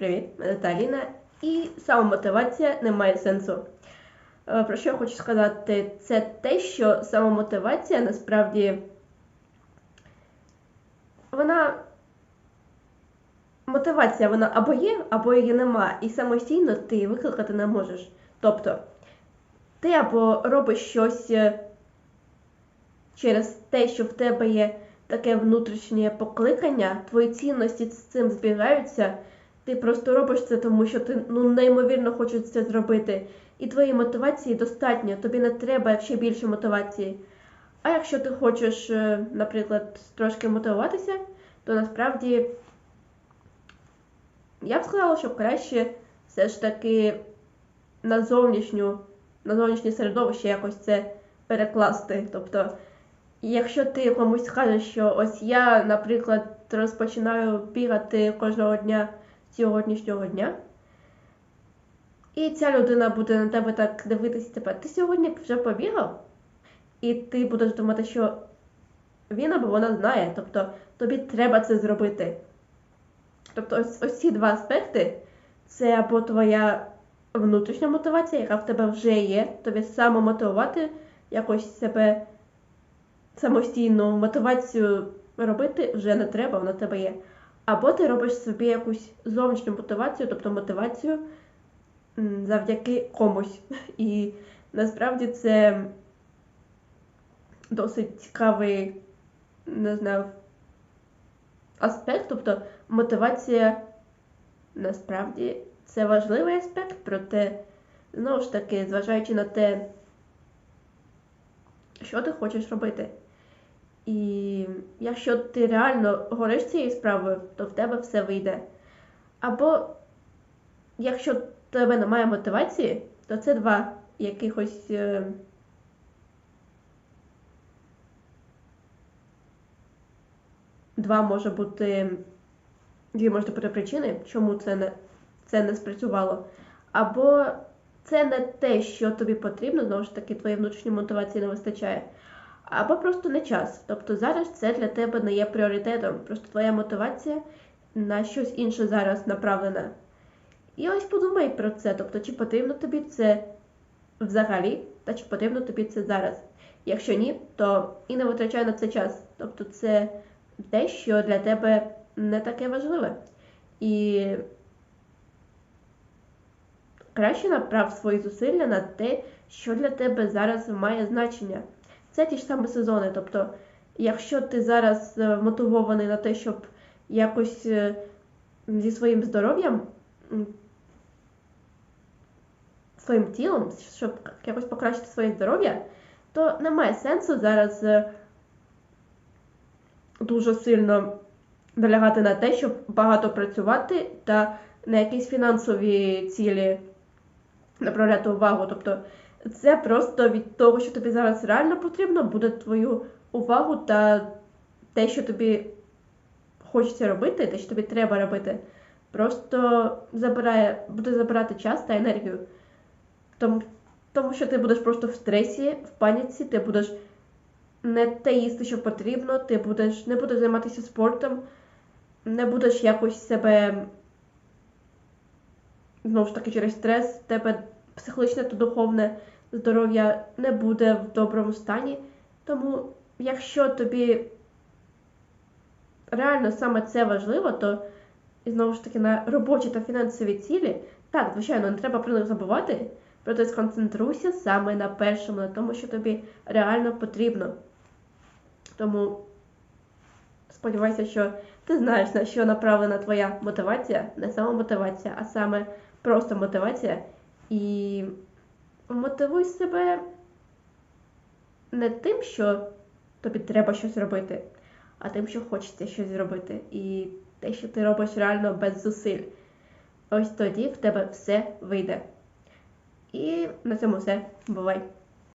Привіт, мене Таліна. І самомотивація не має сенсу. Е, Про що я хочу сказати? Це те, що самомотивація насправді вона. Мотивація вона або є, або її нема. І самостійно ти її викликати не можеш. Тобто, ти або робиш щось е, через те, що в тебе є таке внутрішнє покликання, твої цінності з цим збігаються. Ти просто робиш це, тому що ти ну неймовірно хочеш це зробити. І твоєї мотивації достатньо, тобі не треба ще більше мотивації. А якщо ти хочеш, е, наприклад, трошки мотивуватися, то насправді я б сказала, що краще все ж таки на зовнішню, на зовнішнє середовище якось це перекласти. Тобто, якщо ти комусь скажеш, що ось я, наприклад, розпочинаю бігати кожного дня сьогоднішнього дня, і ця людина буде на тебе так дивитися, типа, ти сьогодні вже побігав? І ти будеш думати, що він або вона знає, тобто тобі треба це зробити. Тобто ось, ось ці два аспекти це або твоя внутрішня мотивація, яка в тебе вже є, тобі самомотивувати, якось себе самостійну мотивацію робити вже не треба, вона в тебе є. Або ти робиш собі якусь зовнішню мотивацію, тобто мотивацію завдяки комусь. І насправді це досить цікавий, не знаю, аспект. Тобто мотивація насправді це важливий аспект, проте, знову ж таки, зважаючи на те, що ти хочеш робити. І якщо ти реально гориш цією справою, то в тебе все вийде. Або якщо в тебе немає мотивації, то це два якихось. е, Два може бути, дві можуть бути причини, чому це не, це не спрацювало. Або це не те, що тобі потрібно, знову ж таки, твоєї внутрішньої мотивації не вистачає. Або просто не час. Тобто зараз це для тебе не є пріоритетом. Просто твоя мотивація на щось інше зараз направлена. І ось подумай про це. Тобто, чи потрібно тобі це взагалі, та чи потрібно тобі це зараз. Якщо ні, то і не витрачай на це час. Тобто це те, що для тебе не таке важливе. І краще направ свої зусилля на те, що для тебе зараз має значення. Це ті ж самі сезони. Тобто, якщо ти зараз е, мотивований на те, щоб якось е, зі своїм здоров'ям, своїм тілом, щоб якось покращити своє здоров'я, то немає сенсу зараз е, дуже сильно налягати на те, щоб багато працювати та на якісь фінансові цілі направляти увагу. Тобто це просто від того, що тобі зараз реально потрібно, буде твою увагу та те, що тобі хочеться робити, те, що тобі треба робити, просто забирає, буде забирати час та енергію. Тому, тому що ти будеш просто в стресі, в паніці, ти будеш не те їсти, що потрібно, ти будеш не будеш займатися спортом, не будеш якось себе знову ж таки через стрес, в тебе психологічне та духовне здоров'я не буде в доброму стані. Тому, якщо тобі реально саме це важливо, то і знову ж таки на робочі та фінансові цілі, так, звичайно, не треба про них забувати, проте сконцентруйся саме на першому, на тому, що тобі реально потрібно. Тому сподіваюся, що ти знаєш, на що направлена твоя мотивація, не саме мотивація, а саме просто мотивація. І мотивуй себе не тим, що тобі треба щось робити, а тим, що хочеться щось зробити. І те, що ти робиш реально без зусиль. Ось тоді в тебе все вийде. І на цьому все. Бувай!